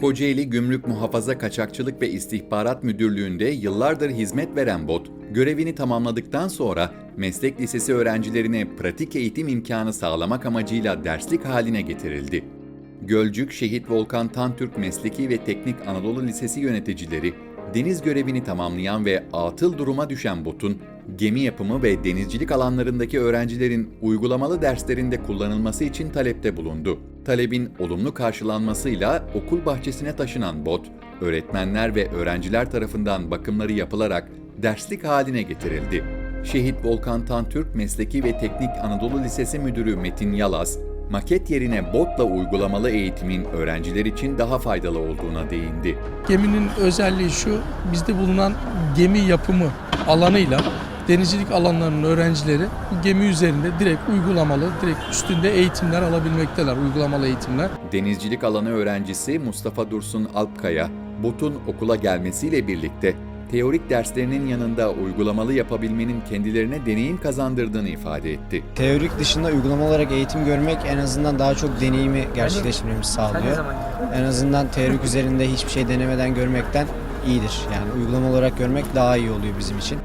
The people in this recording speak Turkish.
Kocaeli Gümrük Muhafaza Kaçakçılık ve İstihbarat Müdürlüğü'nde yıllardır hizmet veren BOT, görevini tamamladıktan sonra meslek lisesi öğrencilerine pratik eğitim imkanı sağlamak amacıyla derslik haline getirildi. Gölcük Şehit Volkan Tantürk Mesleki ve Teknik Anadolu Lisesi yöneticileri, deniz görevini tamamlayan ve atıl duruma düşen BOT'un gemi yapımı ve denizcilik alanlarındaki öğrencilerin uygulamalı derslerinde kullanılması için talepte bulundu. Talebin olumlu karşılanmasıyla okul bahçesine taşınan bot, öğretmenler ve öğrenciler tarafından bakımları yapılarak derslik haline getirildi. Şehit Volkan Tantürk Mesleki ve Teknik Anadolu Lisesi Müdürü Metin Yalaz, maket yerine botla uygulamalı eğitimin öğrenciler için daha faydalı olduğuna değindi. Geminin özelliği şu, bizde bulunan gemi yapımı alanıyla denizcilik alanlarının öğrencileri bu gemi üzerinde direkt uygulamalı, direkt üstünde eğitimler alabilmekteler, uygulamalı eğitimler. Denizcilik alanı öğrencisi Mustafa Dursun Alpkaya, botun okula gelmesiyle birlikte teorik derslerinin yanında uygulamalı yapabilmenin kendilerine deneyim kazandırdığını ifade etti. Teorik dışında uygulama olarak eğitim görmek en azından daha çok deneyimi gerçekleştirmemizi sağlıyor. En azından teorik üzerinde hiçbir şey denemeden görmekten iyidir. Yani uygulama olarak görmek daha iyi oluyor bizim için.